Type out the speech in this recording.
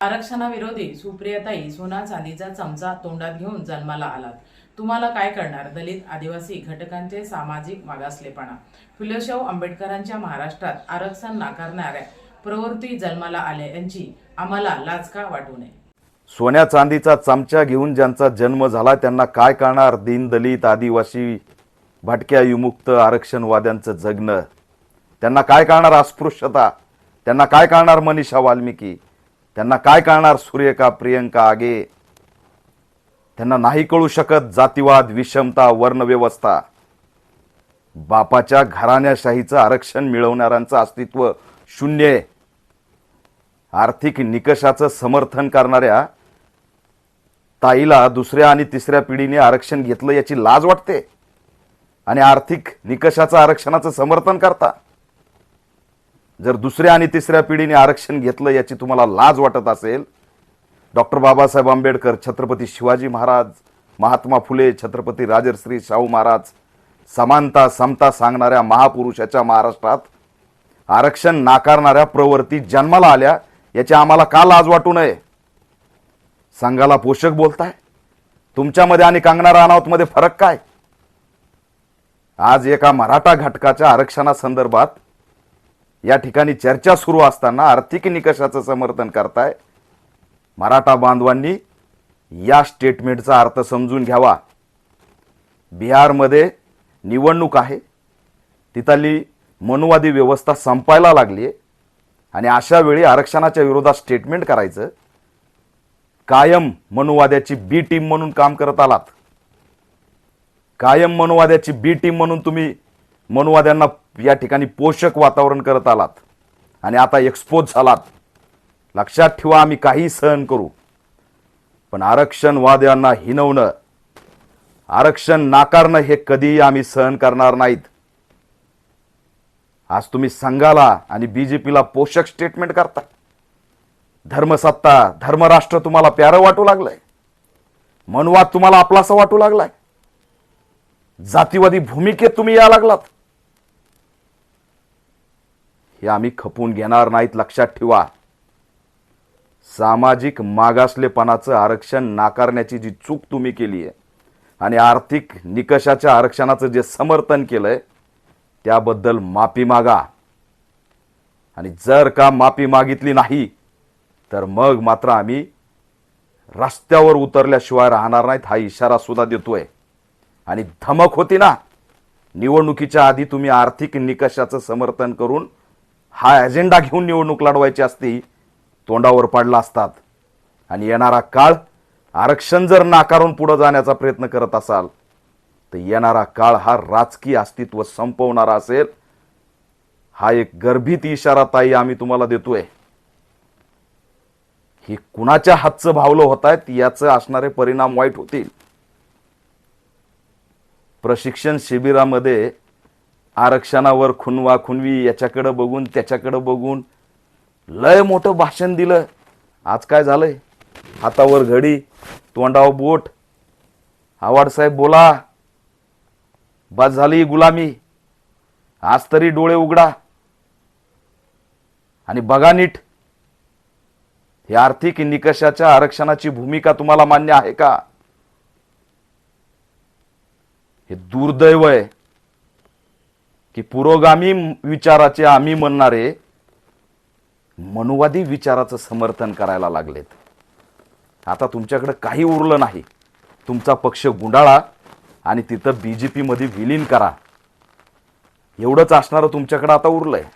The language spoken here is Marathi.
आरक्षणाविरोधी सुप्रियाताई सोना चांदीचा चमचा तोंडात घेऊन जन्माला आलात. तुम्हाला काय करणार? दलित आदिवासी घटकांचे सामाजिक मागासलेपणा. फुलेशाहू आंबेडकरांच्या महाराष्ट्रात आरक्षण नाकारणाऱ्या प्रवृत्ती जन्माला आल्या यांची आम्हाला लाचका वाटू नये? सोन्या चांदीचा चमचा घेऊन ज्यांचा जन्म झाला त्यांना काय करणार? दीन दलित आदिवासी भटक्या विमुक्त आरक्षणवाद्यांचं जगणं. त्यांना काय करणार अस्पृश्यता? त्यांना काय करणार मनीषा वाल्मिकी? त्यांना काय कळणार सूर्यका प्रियंका आगे. त्यांना नाही कळू शकत जातीवाद विषमता वर्णव्यवस्था. बापाच्या घराण्याशाहीचं आरक्षण मिळवणाऱ्यांचं अस्तित्व शून्य आहे. आर्थिक निकषाचं समर्थन करणाऱ्या ताईला दुसऱ्या आणि तिसऱ्या पिढीने आरक्षण घेतलं याची लाज वाटते. आणि आर्थिक निकषाचं आरक्षणाचं समर्थन करता. जर दुसऱ्या आणि तिसऱ्या पिढीने आरक्षण घेतलं याची तुम्हाला लाज वाटत असेल डॉक्टर बाबासाहेब आंबेडकर छत्रपती शिवाजी महाराज महात्मा फुले छत्रपती राजर्श्री शाहू महाराज समानता समता सांगणाऱ्या महापुरुषाच्या महाराष्ट्रात आरक्षण नाकारणाऱ्या प्रवृत्ती जन्माला आल्या याची आम्हाला का लाज वाटू नये? संघाला पोषक बोलताय? तुमच्यामध्ये आणि कंगना राणावतमध्ये फरक काय? आज एका मराठा घटकाच्या आरक्षणासंदर्भात या ठिकाणी चर्चा सुरू असताना आर्थिक निकषाचं समर्थन करताय. मराठा बांधवांनी या स्टेटमेंटचा अर्थ समजून घ्यावा. बिहारमध्ये निवडणूक आहे. तिथली मनुवादी व्यवस्था संपायला लागली आहे. आणि अशा वेळी आरक्षणाच्या विरोधात स्टेटमेंट करायचं. कायम मनुवाद्याची बी टीम म्हणून काम करत आलात. कायम मनुवाद्याची बी टीम म्हणून तुम्ही मनुवाद्यांना या ठिकाणी पोषक वातावरण करत आलात आणि आता एक्सपोज झालात. लक्षात ठेवा आम्ही काही सहन करू. पण आरक्षणवाद्यांना हिनवणं आरक्षण नाकारणं हे कधीही आम्ही सहन करणार नाहीत. आज तुम्ही संघाला आणि बीजेपीला पोषक स्टेटमेंट करता. धर्मसत्ता धर्मराष्ट्र तुम्हाला प्यारं वाटू लागलंय. मनवाद तुम्हाला आपलासा वाटू लागलाय. जातीवादी भूमिकेत तुम्ही या लागलात. हे आम्ही खपून घेणार नाहीत लक्षात ठेवा. सामाजिक मागासलेपणाचं आरक्षण नाकारण्याची जी चूक तुम्ही केली आहे आणि आर्थिक निकषाच्या आरक्षणाचं जे समर्थन केलंय त्याबद्दल माफी मागा. आणि जर का माफी मागितली नाही तर मग मात्र आम्ही रस्त्यावर उतरल्याशिवाय राहणार नाहीत हा इशारा सुद्धा देतोय. आणि धमक होती ना निवडणुकीच्या आधी तुम्ही आर्थिक निकषाचं समर्थन करून हा अजेंडा घेऊन निवडणूक लढवायची असती तोंडावर पडला असतात. आणि येणारा काळ आरक्षण जर नाकारून पुढे जाण्याचा प्रयत्न करत असाल तर येणारा काळ हा राजकीय अस्तित्व संपवणारा असेल. हा एक गर्भित इशारा ताई आम्ही तुम्हाला देतोय. हे कुणाच्या हातचं भावलं होत आहेत याचं असणारे परिणाम वाईट होतील. प्रशिक्षण शिबिरामध्ये आरक्षणावर खुनवा खुनवी याच्याकडं बघून त्याच्याकडं बघून. लय मोठं भाषण दिलं. आज काय झालंय? हातावर घडी तोंडावर बोट. आवाडसाहेब बोला. बस झाली गुलामी. आज तरी डोळे उघडा. आणि बघा नीट. हे आर्थिक निकषाच्या आरक्षणाची भूमिका तुम्हाला मान्य आहे का? हे दुर्दैव आहे. की पुरोगामी विचाराचे आम्ही म्हणणारे मनुवादी विचाराचं समर्थन करायला लागलेत. आता तुमच्याकडे काही उरलं नाही. तुमचा पक्ष गुंडाळा आणि तिथं बी जे पीमध्ये विलीन करा. एवढंच असणारं तुमच्याकडे आता उरलं आहे